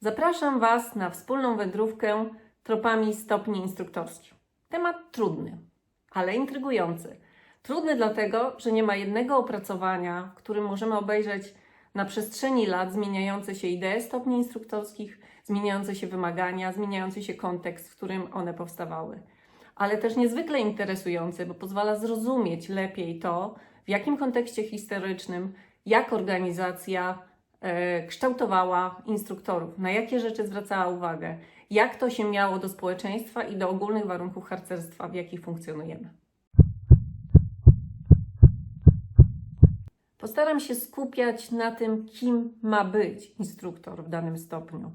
Zapraszam Was na wspólną wędrówkę tropami stopni instruktorskich. Temat trudny, ale intrygujący. Trudny dlatego, że nie ma jednego opracowania, w którym możemy obejrzeć na przestrzeni lat zmieniające się idee stopni instruktorskich, zmieniające się wymagania, zmieniający się kontekst, w którym one powstawały. Ale też niezwykle interesujący, bo pozwala zrozumieć lepiej to, w jakim kontekście historycznym, jak organizacja kształtowała instruktorów, na jakie rzeczy zwracała uwagę, jak to się miało do społeczeństwa i do ogólnych warunków harcerstwa, w jakich funkcjonujemy. Postaram się skupiać na tym, kim ma być instruktor w danym stopniu.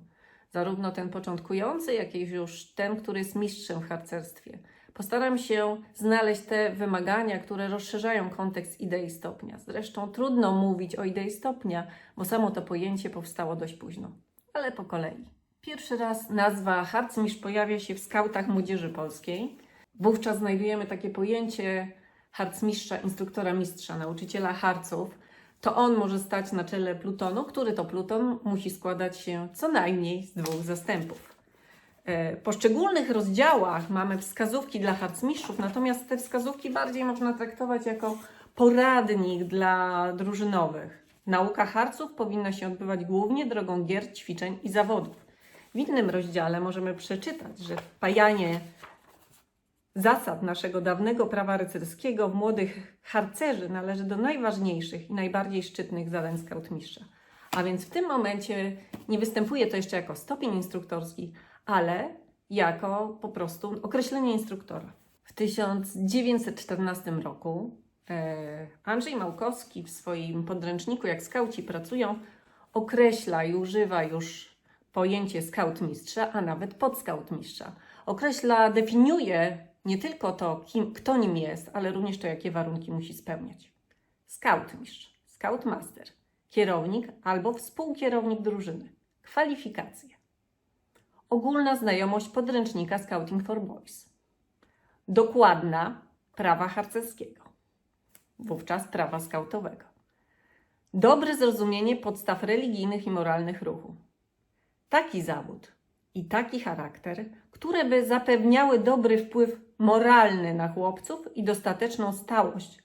Zarówno ten początkujący, jak i już ten, który jest mistrzem w harcerstwie. Postaram się znaleźć te wymagania, które rozszerzają kontekst idei stopnia. Zresztą trudno mówić o idei stopnia, bo samo to pojęcie powstało dość późno. Ale po kolei. Pierwszy raz nazwa harcmistrz pojawia się w skautach młodzieży polskiej. Wówczas znajdujemy takie pojęcie harcmistrza, instruktora mistrza, nauczyciela harców. To on może stać na czele plutonu, który to pluton musi składać się co najmniej z dwóch zastępów. E, poszczególnych rozdziałach mamy wskazówki dla harcmistrzów, natomiast te wskazówki bardziej można traktować jako poradnik dla drużynowych. Nauka harców powinna się odbywać głównie drogą gier, ćwiczeń i zawodów. W innym rozdziale możemy przeczytać, że wpajanie zasad naszego dawnego prawa rycerskiego w młodych harcerzy należy do najważniejszych i najbardziej szczytnych zadań skautmistrza. A więc w tym momencie nie występuje to jeszcze jako stopień instruktorski, ale jako po prostu określenie instruktora. W 1914 roku e, Andrzej Małkowski w swoim podręczniku Jak skauci pracują określa i używa już pojęcie skautmistrza, a nawet podskautmistrza. Określa, definiuje nie tylko to, kim, kto nim jest, ale również to, jakie warunki musi spełniać. Skautmistrz, scoutmaster, kierownik albo współkierownik drużyny. Kwalifikacje. Ogólna znajomość podręcznika Scouting for Boys. Dokładna prawa harcerskiego. Wówczas prawa skautowego. Dobre zrozumienie podstaw religijnych i moralnych ruchu. Taki zawód i taki charakter, które by zapewniały dobry wpływ moralny na chłopców i dostateczną stałość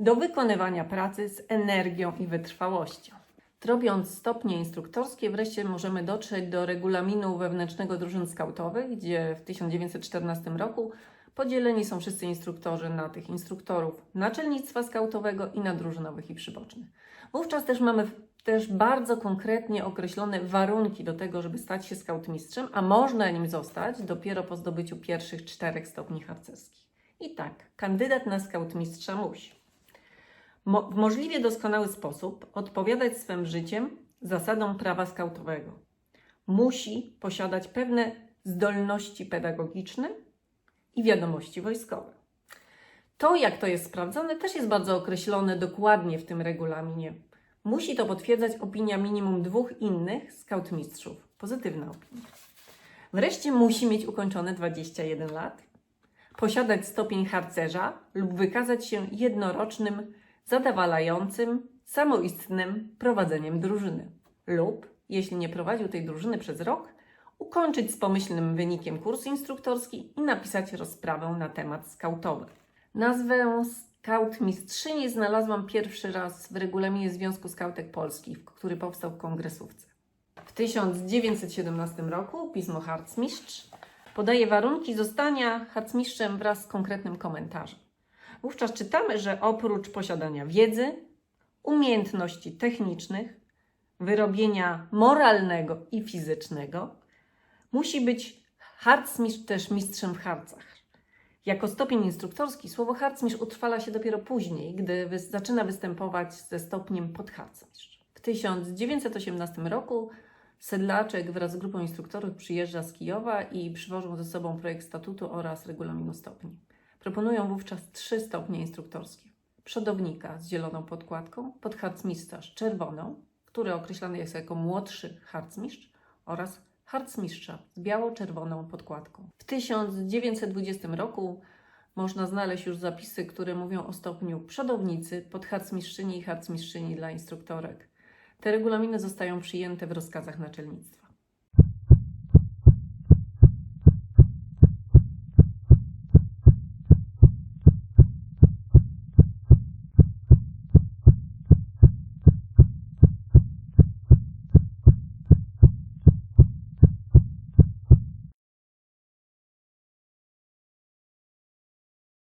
do wykonywania pracy z energią i wytrwałością. Trobiąc stopnie instruktorskie, wreszcie możemy dotrzeć do regulaminu wewnętrznego drużyn skautowych, gdzie w 1914 roku podzieleni są wszyscy instruktorzy na tych instruktorów naczelnictwa skautowego i na drużynowych i przybocznych. Wówczas też mamy też bardzo konkretnie określone warunki do tego, żeby stać się skautmistrzem, a można nim zostać dopiero po zdobyciu pierwszych czterech stopni harcerskich. I tak, kandydat na skautmistrza musi w możliwie doskonały sposób odpowiadać swym życiem zasadom prawa skautowego. Musi posiadać pewne zdolności pedagogiczne i wiadomości wojskowe. To, jak to jest sprawdzone, też jest bardzo określone dokładnie w tym regulaminie. Musi to potwierdzać opinia minimum dwóch innych skautmistrzów. Pozytywna opinia. Wreszcie musi mieć ukończone 21 lat, posiadać stopień harcerza lub wykazać się jednorocznym, zadowalającym, samoistnym prowadzeniem drużyny. Lub, jeśli nie prowadził tej drużyny przez rok, ukończyć z pomyślnym wynikiem kurs instruktorski i napisać rozprawę na temat skautowy. Nazwę Skaut Mistrzyni znalazłam pierwszy raz w regulaminie Związku Skautek Polskich, który powstał w kongresówce. W 1917 roku pismo Harcmistrz podaje warunki zostania harcmistrzem wraz z konkretnym komentarzem. Wówczas czytamy, że oprócz posiadania wiedzy, umiejętności technicznych, wyrobienia moralnego i fizycznego, musi być harcmistrz też mistrzem w harcach. Jako stopień instruktorski słowo harcmistrz utrwala się dopiero później, gdy wy- zaczyna występować ze stopniem podharcmistrz. W 1918 roku Sedlaczek wraz z grupą instruktorów przyjeżdża z Kijowa i przywożą ze sobą projekt statutu oraz regulaminu stopni. Proponują wówczas trzy stopnie instruktorskie. Przodownika z zieloną podkładką, podharcmistrza czerwoną, który określany jest jako młodszy harcmistrz oraz harcmistrza z biało-czerwoną podkładką. W 1920 roku można znaleźć już zapisy, które mówią o stopniu przodownicy, podharcmistrzyni i harcmistrzyni dla instruktorek. Te regulaminy zostają przyjęte w rozkazach naczelnictwa.